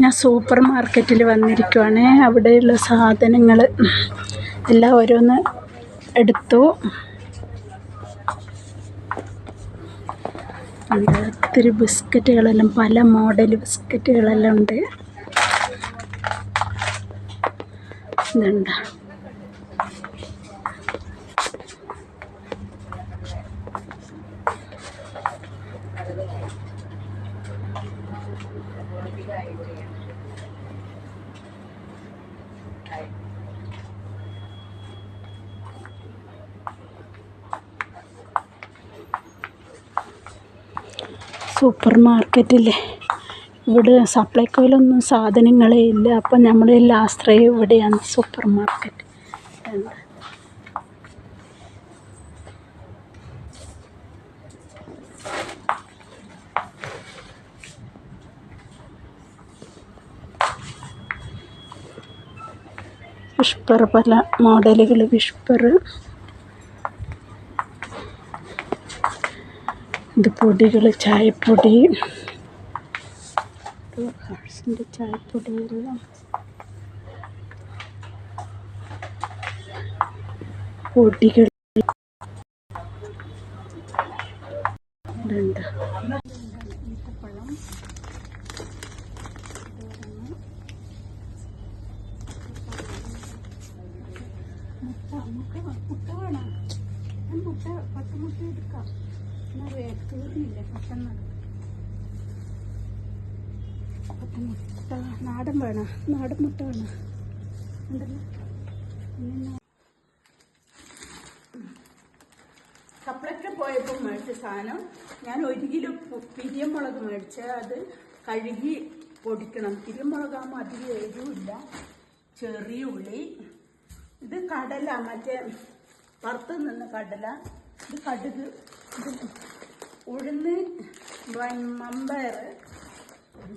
ഞാൻ സൂപ്പർ മാർക്കറ്റിൽ വന്നിരിക്കുവാണ്. അവിടെയുള്ള സാധനങ്ങൾ എല്ലാം ഓരോന്ന് എടുത്തു. ഒത്തിരി ബിസ്ക്കറ്റുകളെല്ലാം പല മോഡൽ ബിസ്ക്കറ്റുകളെല്ലാം ഉണ്ട്. ഇതുണ്ട്. സൂപ്പർ മാർക്കറ്റില്ലേ ഇവിടെ സപ്ലൈക്കോയിലൊന്നും സാധനങ്ങളേ ഇല്ല. അപ്പം നമ്മുടെ എല്ലാ ആശ്രയം ഇവിടെയാണ് സൂപ്പർ മാർക്കറ്റ് വിഷ്പർ പല മോഡലുകൾ വിഷ്പർ. ഇത് പൊടികൾ ചായപ്പൊടി. ഇത് ഹട്സിന്റെ ചായപ്പൊടിയെല്ലാം പൊടികൾ. ഇതുണ്ട് ഈത്തപ്പഴം മുട്ട മുട്ട വേണം. ഞാൻ മുട്ട പത്ത് മുട്ട എടുക്കാം. എന്നാ വേഗം തീർന്നില്ല പെട്ടെന്ന്. പത്ത് മുട്ട നാടൻ വേണം. നാടൻ മുട്ട വേണം. പോയപ്പോൾ മേടിച്ച സാധനം. ഞാൻ ഒരു കിലോ പിരിയമുളക് മേടിച്ച് അത് കഴുകി പൊടിക്കണം. പിരിയമുളകാകുമ്പോൾ അധികം എരിവില്ല. ചെറിയ ഉള്ളി. ഇത് കടല മറ്റേ പുറത്ത് നിന്ന് കടല. ഇത് കടുക് ഇത് ഉഴുന്ന് മമ്പയർ.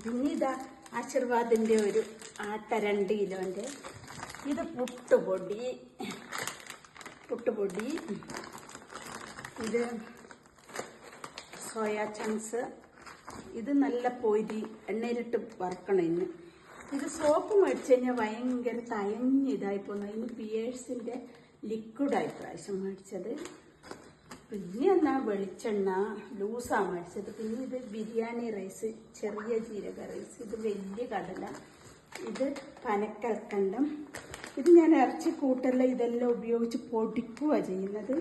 പിന്നെ ഇതാ ആശീർവാദിന്റെ ഒരു ആട്ട രണ്ട് കിലോന്റെ ഇത് പുട്ടുപൊടി പുട്ടുപൊടി. ഇത് സോയാ ചങ്ക്സ്. ഇത് നല്ല പൊരി എണ്ണയിലിട്ട് വറക്കണം ഇന്ന്. ഇത് സോപ്പ് മേടിച്ചു കഴിഞ്ഞാൽ ഭയങ്കര തയഞ്ഞ് ഇതായി പോകുന്നു ഇന്ന് പിയേഴ്സിന്റെ ലിക്വിഡായി പ്രാവശ്യം മേടിച്ചത്. പിന്നെ എന്നാ വെളിച്ചെണ്ണ ലൂസാണ് മേടിച്ചത്. പിന്നെ ഇത് ബിരിയാണി റൈസ് ചെറിയ ജീരക റൈസ് ഇത് വലിയ കടല. ഇത് പനക്കൽക്കണ്ടം. ഇത് ഞാൻ ഇറച്ചി കൂട്ടല്ല ഇതെല്ലാം ഉപയോഗിച്ച് പൊടിക്കുക ചെയ്യുന്നത്.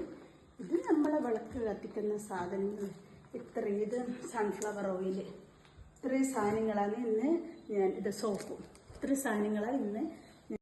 ഇത് നമ്മളെ വിളക്ക് കത്തിക്കുന്ന സാധനങ്ങൾ. ഇത്ര ഇത് സൺഫ്ലവർ ഓയിൽ ഇത്രയും സാധനങ്ങളാണ് ഇന്ന് ഞാൻ ഇത് സോപ്പും ഇത്രയും സാധനങ്ങളാണ് ഇന്ന്